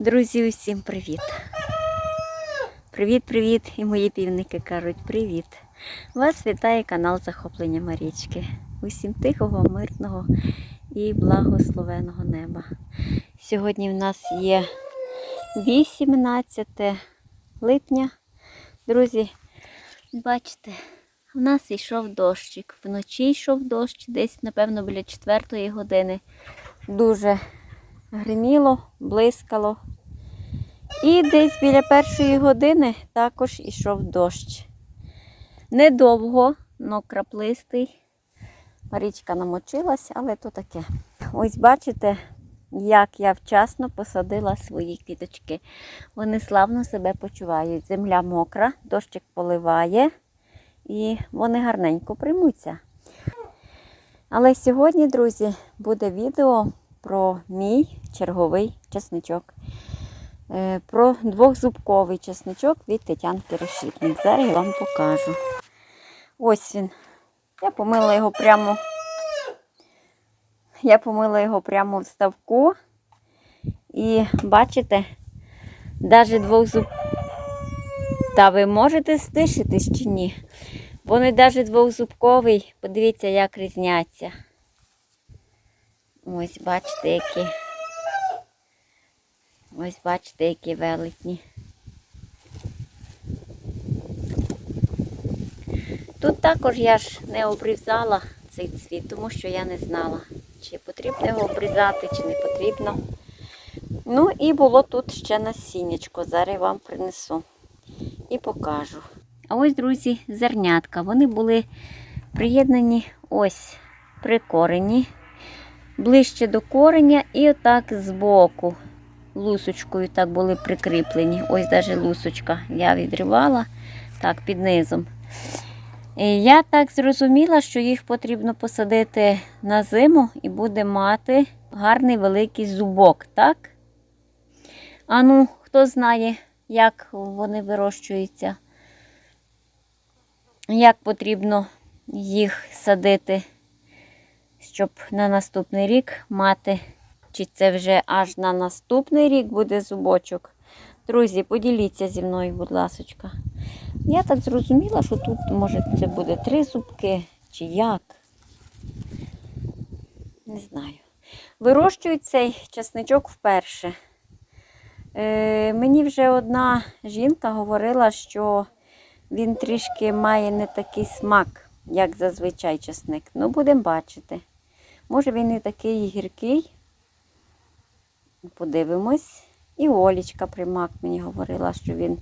Друзі, усім привіт! Привіт-привіт! І мої півники кажуть привіт! Вас вітає канал Захоплення Марічки. Усім тихого, мирного і благословеного неба. Сьогодні в нас є 18 липня. Друзі, бачите, в нас йшов дощик. Вночі йшов дощ, десь, напевно, біля 4 години. Дуже гриміло, блискало. І десь біля першої години також ішов дощ. Недовго, але краплистий. Марічка намочилась, але то таке. Ось бачите, як я вчасно посадила свої квіточки. Вони славно себе почувають. Земля мокра, дощик поливає і вони гарненько приймуться. Але сьогодні, друзі, буде відео про мій черговий чесничок. Е, Про двохзубковий чесничок від Тетянки Решітник. Зараз я вам покажу. Ось він. Я помила його прямо. Я помила його прямо в ставку. І бачите, навіть двохзуб. Та ви можете стишитись чи ні? Вони навіть двохзубковий, подивіться, як різняться. Ось бачите, які. Ось бачите, які велетні. Тут також я ж не обрізала цей цвіт, тому що я не знала, чи потрібно його обрізати, чи не потрібно. Ну і було тут ще насіннячко. Зараз вам принесу і покажу. А ось, друзі, зернятка. Вони були приєднані ось при корені, ближче до кореня і отак збоку. Лусочкою так були прикріплені. Ось навіть лусочка я відривала так під низом. І я так зрозуміла, що їх потрібно посадити на зиму і буде мати гарний великий зубок, так? А ну, хто знає, як вони вирощуються, як потрібно їх садити, щоб на наступний рік мати, чи це вже аж на наступний рік буде зубочок. Друзі, поділіться зі мною, будь ласочка. Я так зрозуміла, що тут, може, це буде три зубки, чи як. Не знаю. Вирощую цей часничок вперше. Е, мені вже одна жінка говорила, що він трішки має не такий смак, як зазвичай часник. Ну, будемо бачити. Може він не такий гіркий. Подивимось. І Олічка примак мені говорила, що він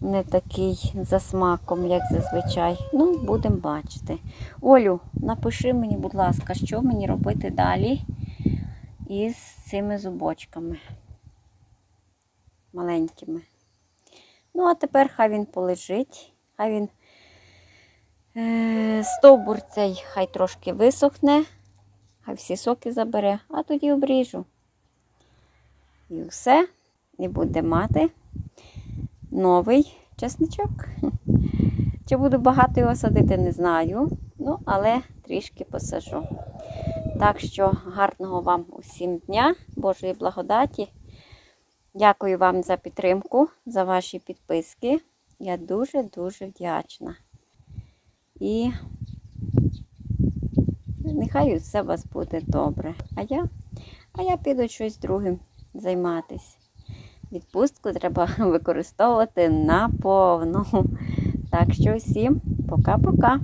не такий за смаком, як зазвичай. Ну, будемо бачити. Олю, напиши мені, будь ласка, що мені робити далі із цими зубочками маленькими. Ну, а тепер хай він полежить, хай він е, стовбур цей хай трошки висохне, хай всі соки забере, а тоді обріжу. І все, і буде мати новий чесничок. Чи буду багато його садити, не знаю. Ну, але трішки посажу. Так що гарного вам усім дня, Божої благодаті. Дякую вам за підтримку, за ваші підписки. Я дуже-дуже вдячна. І нехай все у вас буде добре. А я, а я піду щось другим займатися. Відпустку треба використовувати наповну. Так що всім пока-пока.